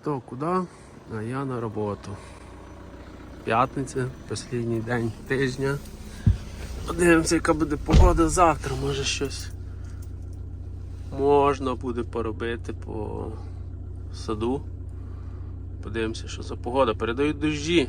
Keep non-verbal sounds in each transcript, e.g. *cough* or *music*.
хто куди, а я на роботу. П'ятниця, останній день тижня. Подивимося, яка буде погода завтра, може щось можна буде поробити по саду. Подивимося, що за погода. Передають дощі.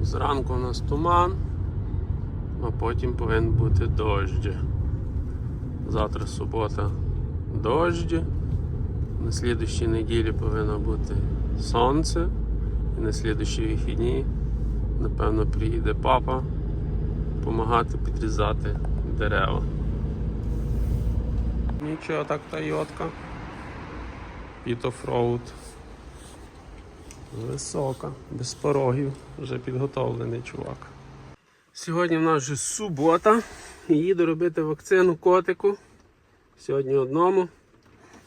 Зранку у нас туман, а потім повинен бути дощ. Завтра субота дощ. На слідущій неділі повинно бути сонце. І на слідущі вихідні, напевно, приїде папа допомагати підрізати дерева. Нічого так Тойотка. Під офроуд. Висока, без порогів, вже підготовлений чувак. Сьогодні в нас вже субота. Їду робити вакцину котику. Сьогодні одному.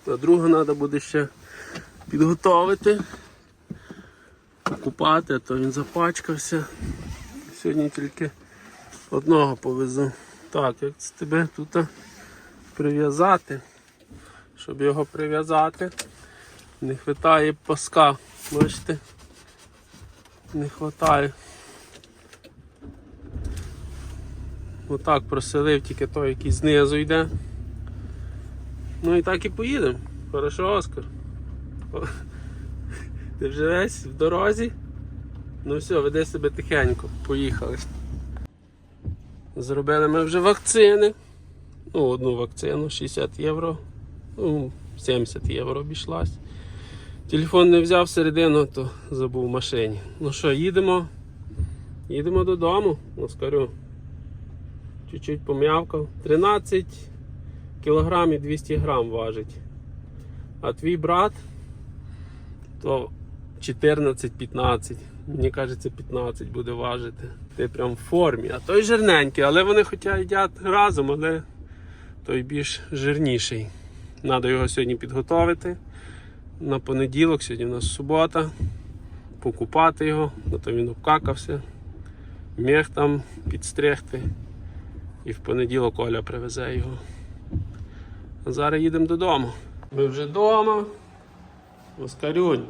То другу треба буде ще підготовити, покупати, а то він запачкався. Сьогодні тільки одного повезу. Так, як це тебе тут прив'язати? Щоб його прив'язати, не вистачає паска. Бачите? Не вистачає. Отак проселив тільки той, який знизу йде. Ну і так і поїдемо. Хорошо, Оскар. Ти вже весь в дорозі? Ну все, веди себе тихенько, поїхали. Зробили ми вже вакцини. Ну, одну вакцину 60 євро. Ну, 70 євро обійшлась. Телефон не взяв середину, то забув в машині. Ну що, їдемо? Їдемо додому, Оскарю. Чуть-чуть пом'явкав. 13 кілограмів 200 грам важить. А твій брат то 14-15. Мені кажеться, 15 буде важити. Ти прям в формі. А той жирненький, але вони хоча їдять разом, але той більш жирніший. Треба його сьогодні підготовити. На понеділок, сьогодні у нас субота. Покупати його, а то він обкакався. Міг там підстригти. І в понеділок Оля привезе його. А зараз їдемо додому. Ми вже вдома. Оскарюнь.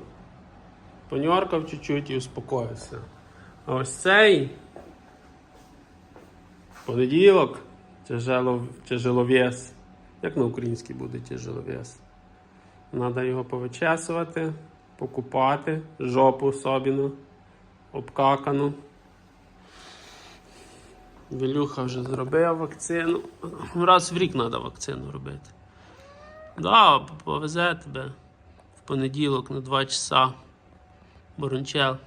Поньоркав чуть-чуть і успокоївся. А ось цей понеділок тяжело, тяжеловес. Як на українській буде тяжеловес? Треба його повичесувати, покупати, жопу особливо, обкакану. Вілюха вже зробив вакцину. Раз в рік треба вакцину робити. Да, повезе тебе в понеділок на 2 часа. Борончел.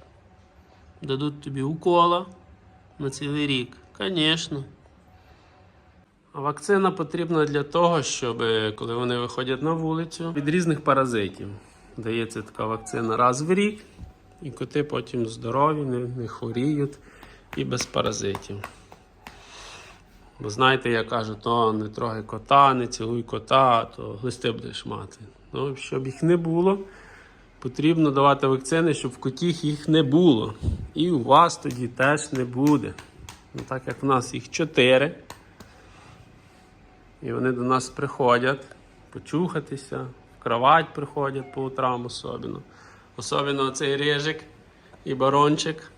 Дадуть тобі укола на цілий рік. Звісно. А вакцина потрібна для того, щоб коли вони виходять на вулицю від різних паразитів. Дається така вакцина раз в рік, і коти потім здорові, не, не хворіють і без паразитів. Бо знаєте, я кажу, то не трогай кота, не цілуй кота, то глисти будеш мати. Ну, щоб їх не було, потрібно давати вакцини, щоб в котів їх не було. І у вас тоді теж не буде. Ну, так як в нас їх чотири. І вони до нас приходять почухатися, в кровать приходять по утрам особливо. Особливо цей рижик і барончик.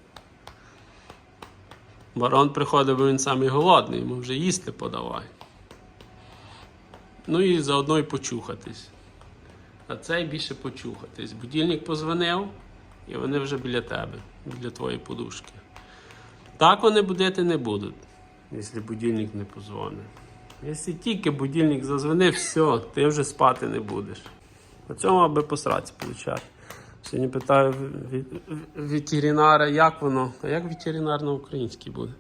Барон приходить, бо він самий голодний, йому вже їсти подавай. Ну і заодно й почухатись. А цей більше почухатись. Будильник позвонив, і вони вже біля тебе, біля твоєї подушки. Так вони будити не будуть, якщо будильник не позвонить. Якщо тільки будильник зазвонив, все, ти вже спати не будеш. По цьому аби посраці получати. Сьогодні питаю ветеринара, як воно, а як ветеринар на українській буде?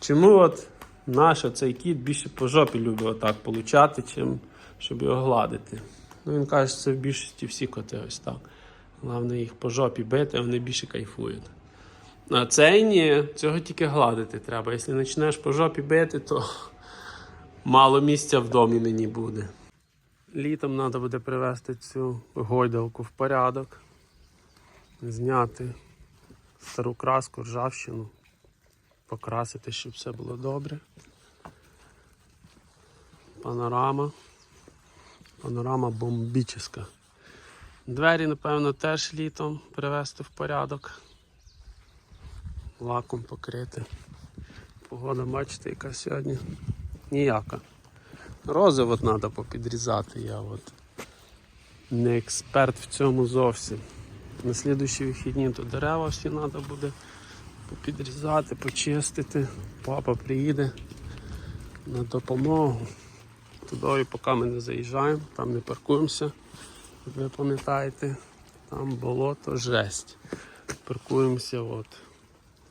Чому от наш цей кіт більше по жопі любить отак получати, чим щоб його гладити? Ну він каже, що це в більшості всі коти ось так. Головне їх по жопі бити, вони більше кайфують. А цей ні, цього тільки гладити треба. Якщо почнеш по жопі бити, то мало місця в домі мені буде. Літом треба буде привести цю гойдалку в порядок, зняти стару краску, ржавчину, покрасити, щоб все було добре. Панорама. Панорама бомбічна. Двері, напевно, теж літом привести в порядок. Лаком покрити. Погода, бачите, яка сьогодні ніяка. Рози от треба попідрізати, я от не експерт в цьому зовсім. На слідуючі вихідні то дерева всі треба буде попідрізати, почистити. Папа приїде на допомогу. Туди, поки ми не заїжджаємо, там не паркуємося. Як ви пам'ятаєте, там болото жесть. Паркуємося от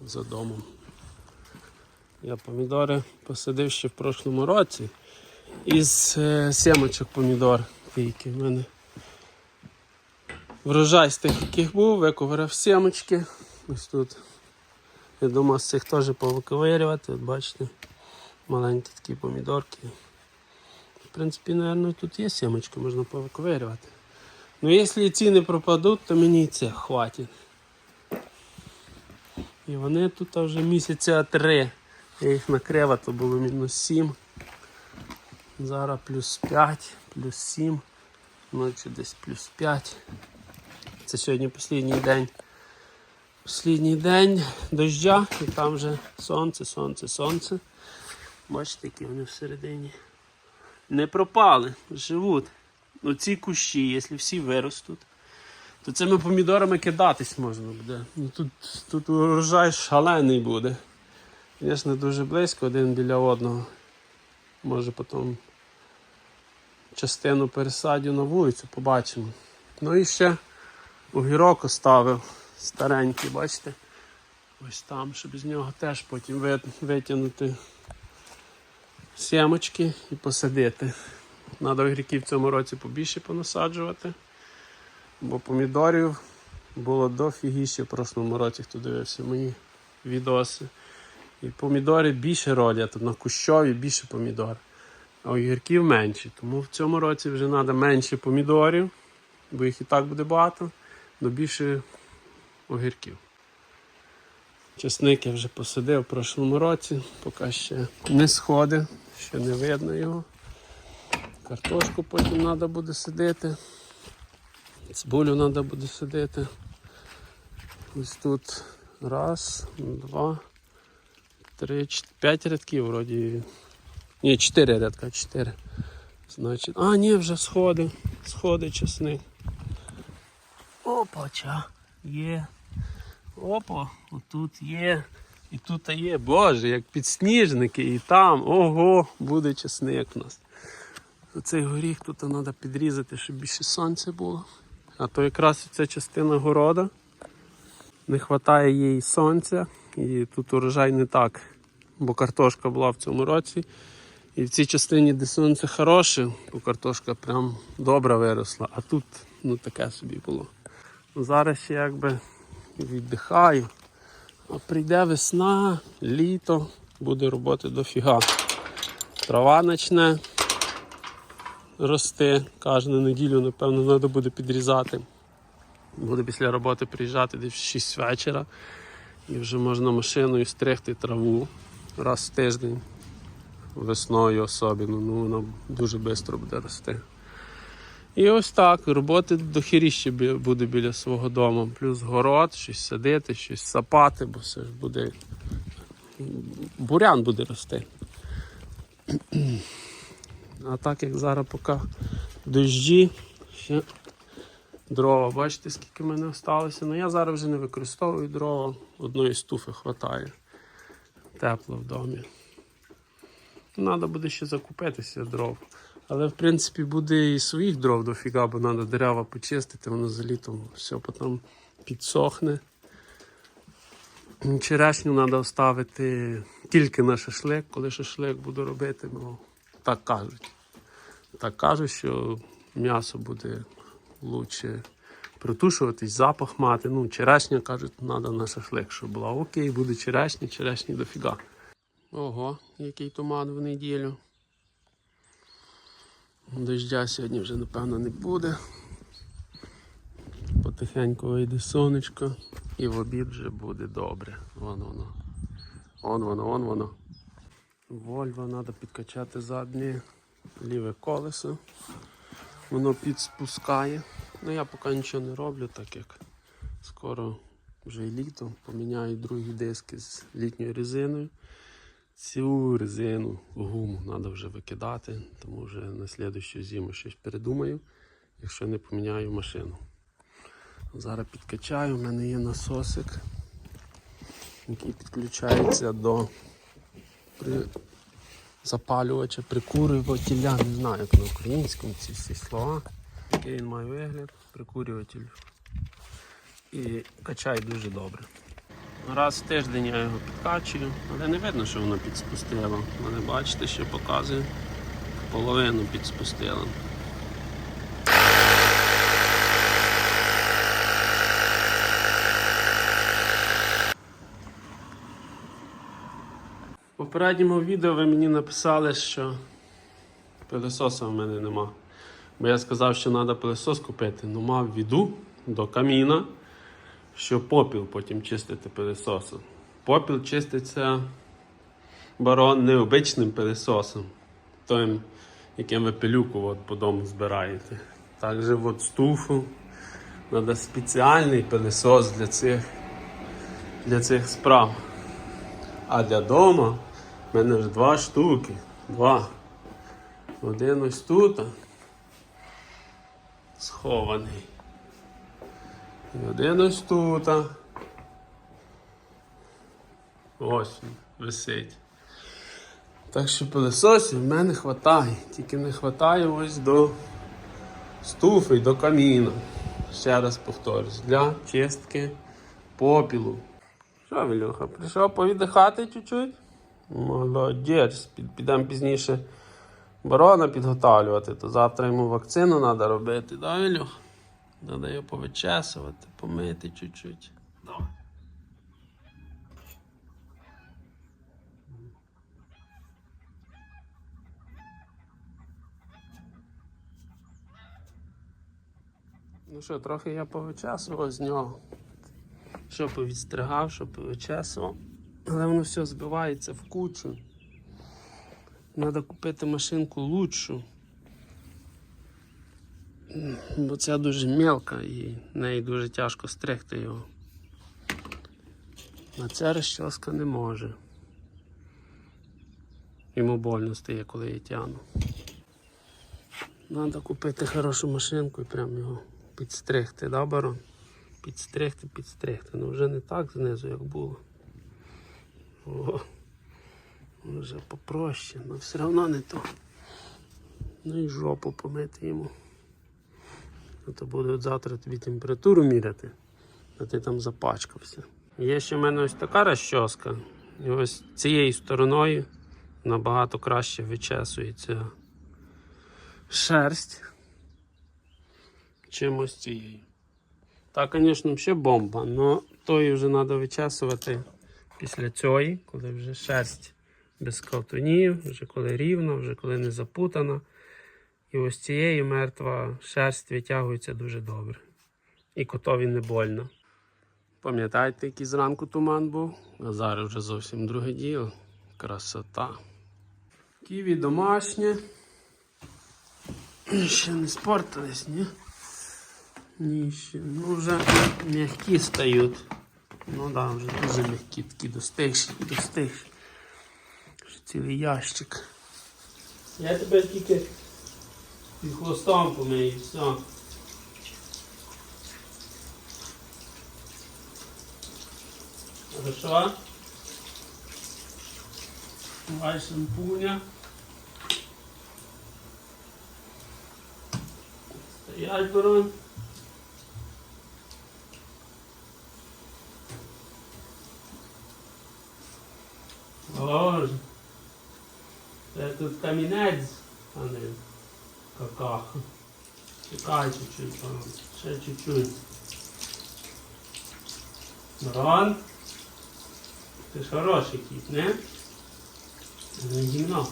за домом. Я помідори посадив ще в прошлому році із е, помідор. Тільки в мене врожай з тих, яких був, виковирав сімочки. Ось тут. Я думав з цих теж повиковирювати. От бачите, маленькі такі помідорки. В принципі, мабуть, тут є сімочки, можна повиковирювати. Ну, якщо ці не пропадуть, то мені і це хватить. І вони тут вже місяця три. Я їх накрив, то було мінус 7. Зараз плюс 5, плюс 7, ночі десь плюс 5. Це сьогодні останній день. Останній день дождя, і там вже сонце, сонце, сонце. Бачите, які вони всередині. Не пропали, живуть. Ну ці кущі, якщо всі виростуть, то цими помідорами кидатись можна буде. Ну, тут, тут урожай шалений буде. Звісно, дуже близько один біля одного. Може потім частину пересадю на вулицю, побачимо. Ну і ще огірок оставив старенький, бачите? Ось там, щоб з нього теж потім витягнути сімочки і посадити. Треба огірків в цьому році побільше понасаджувати, бо помідорів було дофігіще в прошлому році, хто дивився мої відоси. І помідори більше родять, на кущові більше помідор, а огірків менше. Тому в цьому році вже треба менше помідорів, бо їх і так буде багато, але більше огірків. Чесник я вже посадив в прошлому році, поки ще не сходить, ще не видно його. Картошку потім треба буде садити. Цибулю треба буде садити. Ось тут раз, два, три, чт- п'ять рядків вроді. Ні, чотири рядка, чотири. Значить. А, ні, вже сходи. Сходи чесник. Опа, ча. Є. Опа, отут є. І тут є. Боже, як підсніжники, і там. Ого, буде чесник у нас. Оцей горіх тут треба підрізати, щоб більше сонця було. А то якраз ця частина города. Не вистачає їй сонця. І тут урожай не так. Бо картошка була в цьому році. І в цій частині, де сонце хороше, то картошка прям добре виросла. А тут ну таке собі було. Ну, Зараз ще якби віддихаю. А прийде весна, літо, буде роботи дофіга. Трава почне рости. Кожну неділю, напевно, треба буде підрізати. Буду після роботи приїжджати десь в 6 вечора. І вже можна машиною стригти траву раз в тиждень. Весною особливо, ну воно дуже швидко буде рости. І ось так, роботи дохіріще бі- буде біля свого дому. Плюс город, щось садити, щось сапати, бо все ж буде. Бурян буде рости. *clears throat* А так як зараз поки дощі, ще дрова, бачите, скільки в мене залишилося. Ну я зараз вже не використовую дрова, одної стуфи вистачає. Тепло в домі. Треба буде ще закупитися дров. Але в принципі буде і своїх дров дофіга, бо треба дерева почистити, воно за літом все потім підсохне. Черешню треба оставити тільки на шашлик, коли шашлик буду робити, бо так кажуть. Так кажуть, що м'ясо буде краще притушуватись, запах мати. Ну, черешня кажуть, треба на шашлик, щоб була. Окей, буде черешня, черешні дофіга. Ого, який туман в неділю. Дождя сьогодні вже, напевно, не буде. Потихеньку вийде сонечко і в обід вже буде добре. Вон воно. Вон воно, вон воно. Вольво треба підкачати заднє ліве колесо. Воно підспускає. Ну я поки нічого не роблю, так як скоро вже і літо. Поміняю другі диски з літньою резиною. Цю резину, гуму треба вже викидати, тому вже на слідущу зиму щось передумаю, якщо не поміняю машину. Зараз підкачаю, у мене є насосик, який підключається до при... запалювача, прикурювателя, не знаю, як на українському ці всі слова. Який він має вигляд, прикурюватель. І качає дуже добре. Раз в тиждень я його підкачую, але не видно, що воно підспустило. Але бачите, що показує, половину підспустило. В попередньому відео ви мені написали, що пилососа в мене нема. Бо я сказав, що треба пилосос купити, але мав віду до каміна, що попіл потім чистити пилососом. Попіл чиститься барон необичним пилососом, тим, яким ви пилюку от по дому збираєте. Також от стуфу. Треба спеціальний пилосос для цих, для цих справ. А для дома в мене вже два штуки. Два. Один ось тут. Схований. І один ось тут. Ось він висить. Так що пилососів в мене вистачає. Тільки не вистачає ось до стуфи до каміна. Ще раз повторюсь, для чистки попілу. Що, Вілюха, прийшов повіддихати чуть-чуть? Молодець, підемо пізніше барона підготовлювати, то завтра йому вакцину треба робити, да, Вілюха? Треба його повичесувати, помити чуть-чуть. Ну що, трохи я повичесував з нього. Що повідстригав, що повичесував. Але воно все збивається в кучу. Треба купити машинку лучшу. Бо ця дуже мелка і неї дуже тяжко стригти його. А ця розчоска не може. Йому больно стає, коли я тягну. Треба купити хорошу машинку і прям його підстригти, да, барон? Підстригти, підстригти. Ну вже не так знизу, як було. О, вже попроще, але все одно не то. Ну і жопу помити йому. А то буде от завтра тобі температуру міряти, а ти там запачкався. Є ще в мене ось така розчоска. І ось цією стороною набагато краще вичесується шерсть, чим ось цією. Та, звісно, ще бомба, але тої вже треба вичесувати після цієї, коли вже шерсть без ковтунів, вже коли рівно, вже коли не запутана. І ось цієї мертва шерсть витягується дуже добре. І котові не больно. Пам'ятаєте, який зранку туман був? А зараз вже зовсім друге діло. Красота. Ківі домашнє. Ще не спортились, ні? Ні, ще. Ну вже м'які стають. Ну да, вже дуже м'які, такі достигші, достигші. Цілий ящик. Я тебе тільки під хвостом помию, і все. Хорошо? Давай шампуня. Стоять, барон. Боже. Це тут камінець, а не какаха. Чекай чуть-чуть. Ще чуть-чуть. Рон. Ти ж хороший кіт? Не гімно.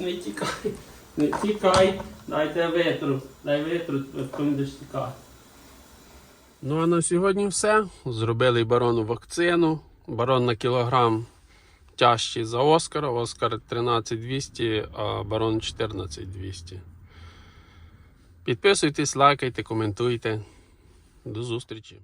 Не тікай. Не тікай, дайте витру, дай витру, потім будеш тікати. Ну а на сьогодні все. Зробили барону вакцину. Барон на кілограм тяжчий за Оскара. Оскар 13200, а барон 14200. Підписуйтесь, лайкайте, коментуйте. До зустрічі!